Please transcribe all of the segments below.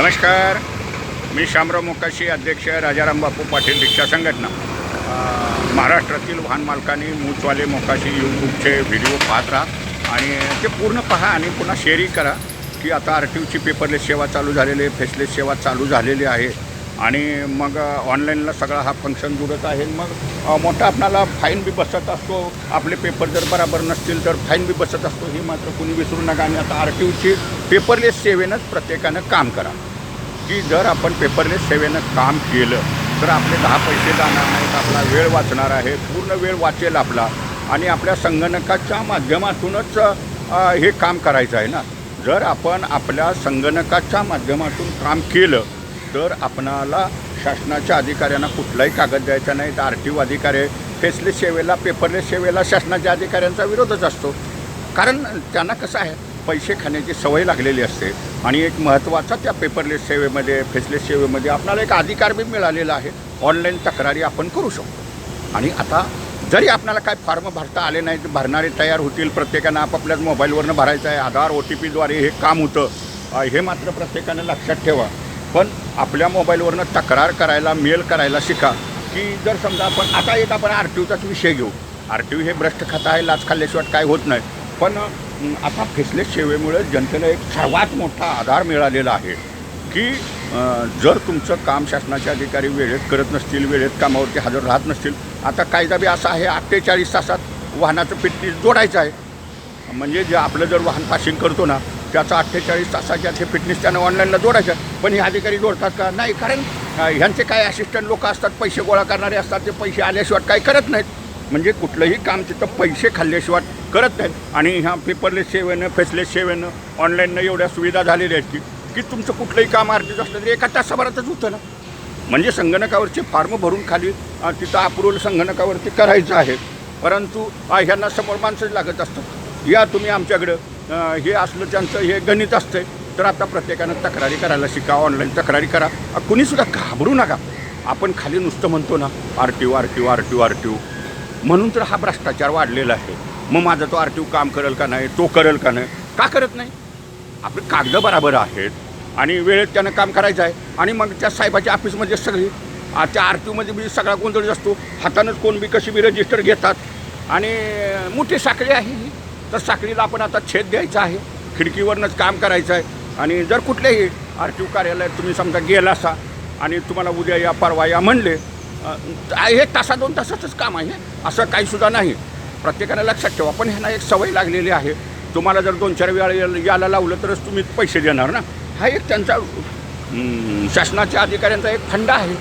नमस्कार. मी शामराव मोकाशी अध्यक्ष राजाराम बापू पाटील रिक्षा संघटना. महाराष्ट्रातील वाहन मालकांनी मूचवाले मोकाशी यूट्यूबचे व्हिडिओ पाहत राहा आणि ते पूर्ण पहा आणि पुन्हा शेअरही करा की आता आर टी ओची पेपरलेस सेवा चालू झालेली आहे फेसलेस सेवा चालू झालेली आहे आणि मग ऑनलाईनला सगळा हा फंक्शन जुडत आहे. मग मोठा आपणाला फाईन बी बसत असतो. आपले पेपर जर बराबर नसतील तर फाईन बी बसत असतो. हे मात्र कुणी विसरू नका आणि आता आर टी ओची पेपरलेस सेवेनंच प्रत्येकानं काम करा. की जर आपण पेपरलेस सेवेनं काम केलं तर आपले दहा पैसे जाणार नाहीत आपला वेळ वाचणार आहे पूर्ण वेळ वाचेल आपला. आणि आपल्या संगणकाच्या माध्यमातूनच हे काम करायचं आहे ना. जर आपण आपल्या संगणकाच्या माध्यमातून काम केलं तर आपणाला शासनाच्या अधिकाऱ्यांना कुठलाही कागद द्यायचा नाही. तर आर टी ओ अधिकारी फेसलेस सेवेला पेपरलेस सेवेला शासनाच्या अधिकाऱ्यांचा विरोधच असतो. कारण त्यांना कसं आहे पैसे खाण्याची सवय लागलेली असते. आणि एक महत्त्वाचा त्या पेपरलेस सेवेमध्ये फेसलेस सेवेमध्ये आपल्याला एक अधिकार बी मिळालेला आहे. ऑनलाईन तक्रारी आपण करू शकतो. आणि आता जरी आपल्याला काय फॉर्म भरता आले नाही तर भरणारे तयार होतील प्रत्येकानं आपापल्याच मोबाईलवरनं भरायचं आहे आधार ओ टी पीद्वारे हे काम होतं हे मात्र प्रत्येकानं लक्षात ठेवा. पण आपल्या मोबाईलवरनं तक्रार करायला मेल करायला शिका की जर समजा आपण आता एक आपण आर टी ओचाच विषय घेऊ. आर टी ओ हे भ्रष्ट खाता आहे लाच खाल्ल्याशिवाय काय होत नाही. पण आता फेसलेस सेवेमुळे जनतेला एक सर्वात मोठा आधार मिळालेला आहे की जर तुमचं काम शासनाचे अधिकारी वेळेत करत नसतील वेळेत कामावरती हजर राहत नसतील आता कायदा बी असा आहे अठ्ठेचाळीस तासात वाहनाचं फिटनेस जोडायचं आहे. म्हणजे जे आपलं जर वाहन पासिंग करतो ना त्याचा अठ्ठेचाळीस तासाच्या ते फिटनेस त्यानं ऑनलाईनला जोडायचं पण हे अधिकारी जोडतात का? नाही कारण ह्यांचे काय असिस्टंट लोक असतात पैसे गोळा करणारे असतात ते पैसे आल्याशिवाय काही करत नाहीत. म्हणजे कुठलंही काम तिथं पैसे खाल्ल्याशिवाय करत नाहीत. आणि ह्या पेपरलेस सेवेनं फेसलेस सेवेनं ऑनलाईननं एवढ्या सुविधा झालेल्या आहेत की की तुमचं कुठलंही काम आरटीचं असलं तरी एका तासाभरातच होतं ना. म्हणजे संगणकावरचे फॉर्म भरून खाली तिथं अप्रुव्हल संगणकावरती करायचं आहे. परंतु ह्यांना समोर माणसंच लागत असतात. या तुम्ही आमच्याकडं हे असलं त्यांचं हे गणित असतंय तर आता प्रत्येकानं तक्रारी करायला शिका ऑनलाईन तक्रारी करा. कुणीसुद्धा घाबरू नका. आपण खाली नुसतं म्हणतो ना R T O R T O R T O R T O म्हणून तर हा भ्रष्टाचार वाढलेला आहे. मग माझा तो आर टी ओ काम करेल का नाही तो करेल का नाही का करत नाही? आपले कागद बराबर आहेत आणि वेळेत त्यानं काम करायचं आहे. आणि मग त्या साहेबाच्या ऑफिसमध्ये सगळी त्या आर टी ओमध्ये बी सगळा गोंधळ असतो. हातानंच कोण बी कशी बी रजिस्टर घेतात. आणि मोठी साखळी आहे ही. तर साखळीला आपण आता छेद द्यायचा आहे. खिडकीवरनंच काम करायचं आहे. आणि जर कुठल्याही आर टी ओ कार्यालयात तुम्ही समजा गेला असा आणि तुम्हाला उद्या या परवा या म्हणले हे तासा दोन तासाचंच काम आहे. असं काहीसुद्धा नाही. प्रत्येकाला लक्षात ठेवा. पण ह्यांना एक सवय लागलेली आहे. तुम्हाला जर दोन चार वेळा याला- लावलं तरच तुम्ही पैसे देणार ना? हा एक त्यांचा शासनाच्या अधिकाऱ्यांचा एक फंडा आहे.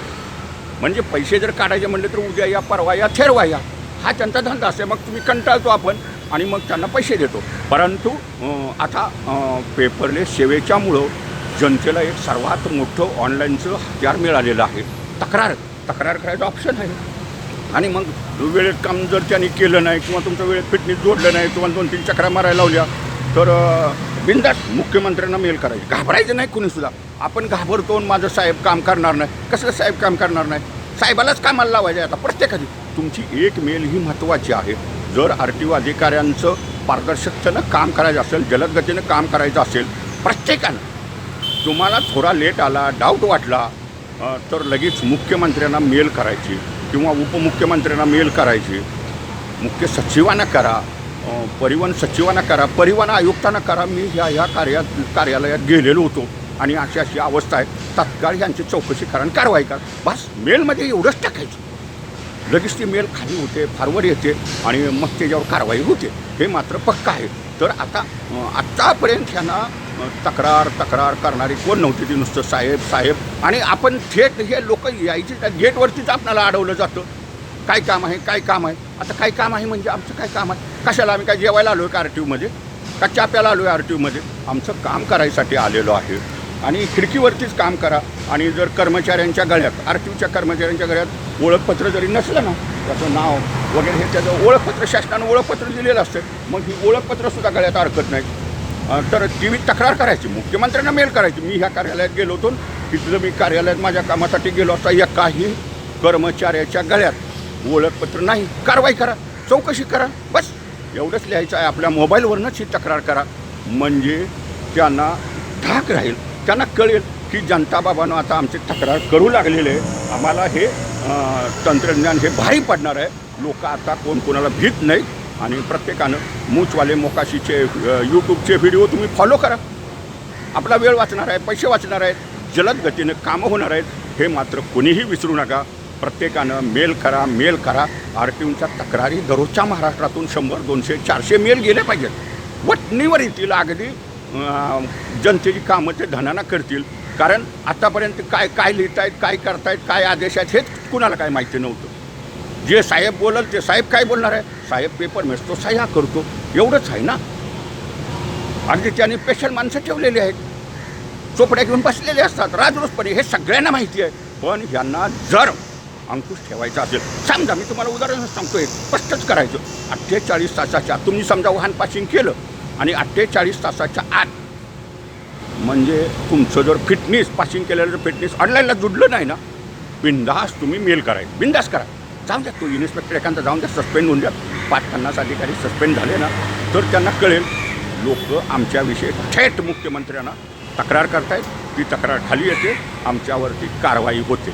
म्हणजे पैसे जर काढायचे म्हणले तर उद्या या परवा या थेरवा या. हा त्यांचा धंदा असते. मग तुम्ही कंटाळतो आपण आणि मग त्यांना पैसे देतो. परंतु आता पेपरलेस सेवेच्यामुळं जनतेला एक सर्वात मोठं ऑनलाईनचं हत्यार मिळालेलं आहे. तक्रार. तक्रार करायचं ऑप्शन आहे. आणि मग वेळेत काम जर त्यांनी केलं नाही किंवा तुमचं वेळेत फिटनेस जोडलं नाही किंवा दोन तीन चक्रा मारायला लावल्या तर बिंदास मुख्यमंत्र्यांना मेल करायची. घाबरायचं नाही कुणीसुद्धा आपण घाबरतो आणि माझं साहेब काम करणार नाही. कसं साहेब काम करणार नाही? साहेबालाच कामाला लावायचं आहे आता प्रत्येकाची. तुमची एक मेल ही महत्त्वाची आहे. जर आर टी ओ अधिकाऱ्यांचं पारदर्शकतेनं काम करायचं असेल जलद गतीनं काम करायचं असेल प्रत्येकानं. तुम्हाला थोडा लेट आला डाऊट वाटला तर लगेच मुख्यमंत्र्यांना मेल करायची किंवा उपमुख्यमंत्र्यांना मेल करायची. मुख्य सचिवांना करा परिवहन सचिवांना करा परिवहन आयुक्तांना करा. मी ह्या ह्या कार्यात कार्यालयात गेलेलो होतो आणि अशी अशी अवस्था आहे. तत्काळ यांची चौकशी करा आणि कारवाई करा. बस मेलमध्ये एवढंच टाकायचं. लगेच ती मेल खाली होते फारवर येते आणि मग त्याच्यावर कारवाई होते. हे मात्र पक्का आहे. तर आता आत्तापर्यंत ह्यांना तक्रार तक्रार करणारी कोण नव्हती ती नुसतं साहेब साहेब. आणि आपण थेट हे लोक यायचे त्या गेटवरतीच आपल्याला अडवलं जातं. काय काम आहे काय काम आहे? आता काय काम आहे म्हणजे आमचं काय काम आहे? कशाला आम्ही काय जेवायला आलो आहे का आर टी यूमध्ये का चा प्यायला आलो आहे आर टी यूमध्ये आमचं काम करायसाठी आलेलो आहे. आणि खिडकीवरतीच काम करा. आणि जर कर्मचाऱ्यांच्या गळ्यात आर टी यूच्या कर्मचाऱ्यांच्या गळ्यात ओळखपत्र जरी नसलं ना त्याचं नाव वगैरे हे त्याचं ओळखपत्र शासनानं ओळखपत्र दिलेलं असतं. मग ही ओळखपत्रसुद्धा गळ्यात अडकत नाही. तर ती मी तक्रार करायची. मुख्यमंत्र्यांना मेल करायची. मी ह्या कार्यालयात गेलो होतो. तिथलं मी कार्यालयात माझ्या कामासाठी गेलो असता या काही कर्मचाऱ्याच्या गळ्यात ओळखपत्र नाही. कारवाई करा. चौकशी करा. बस. एवढंच लिहायचं आहे. आपल्या मोबाईलवरूनच ही तक्रार करा. म्हणजे त्यांना ठाक राहील. त्यांना कळेल की जनता बाबांनो आता आमची तक्रार करू लागलेले आहे. आम्हाला हे तंत्रज्ञान हे भारी पडणार आहे. लोक आता कोण कोणाला भीत नाही आणि प्रत्येकानं मूचवाले मोकाशीचे यूट्यूबचे व्हिडिओ तुम्ही फॉलो करा. आपला वेळ वाचणार आहे पैसे वाचणार आहेत जलद गतीनं कामं होणार आहेत हे मात्र कोणीही विसरू नका. प्रत्येकानं मेल करा मेल करा. आर टी ओच्या तक्रारी दररोजच्या महाराष्ट्रातून शंभर दोनशे चारशे मेल गेले पाहिजेत. वटणीवर येतील अगदी जनतेची कामं ते धनाना करतील. कारण आतापर्यंत काय काय लिहित आहेत काय करतायत काय आदेश आहेत हेच कुणाला काय माहिती नव्हतं. जे साहेब बोलल ते साहेब काय बोलणार आहे? साहेब पेपर मिळतो सह्या करतो. एवढंच आहे ना? अगदी त्याने स्पेशल माणसं ठेवलेली आहेत. चोपड्या घेऊन बसलेले असतात. राजरोसपणे हे सगळ्यांना माहिती आहे. पण यांना जर अंकुश ठेवायचा असेल समजा मी तुम्हाला उदाहरण सांगतोय स्पष्टच करायचं. अठ्ठेचाळीस तासाच्या आत तुम्ही समजा वाहन पासिंग केलं आणि अठ्ठेचाळीस तासाच्या आत म्हणजे तुमचं जर फिटनेस पासिंग केलेलं जर फिटनेस ऑनलाईनला जुडलं नाही ना बिंदास तुम्ही मेल करायचं बिंदास करा. जाऊन द्या. तो इन्स्पेक्टर एखादा जाऊन द्या सस्पेंड होऊन द्या. पाच पन्नास अधिकारी सस्पेंड झाले ना तर त्यांना कळेल. लोक आमच्याविषयी थेट मुख्यमंत्र्यांना तक्रार करतायत. ती तक्रार खाली येते. आमच्यावरती कारवाई होते.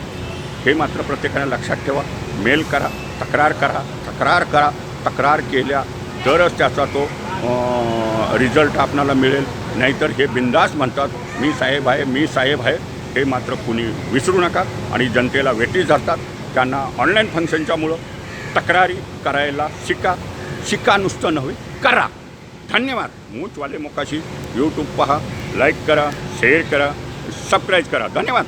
हे मात्र प्रत्येकाने लक्षात ठेवा. मेल करा तक्रार करा तक्रार करा. तक्रार केल्या तरच त्याचा तो रिझल्ट आपणाला मिळेल. नाहीतर हे बिंदास म्हणतात मी साहेब आहे मी साहेब आहे. हे मात्र कुणी विसरू नका. आणि जनतेला वेटीस धरतात. त्यांना ऑनलाईन फंक्शनच्यामुळं तक्रारी करायला शिका. शिका नुसतं नव्हे करा. धन्यवाद. मूचवाले मोकाशी यूट्यूब पहा लाईक करा शेअर करा सबस्क्राईब करा. धन्यवाद.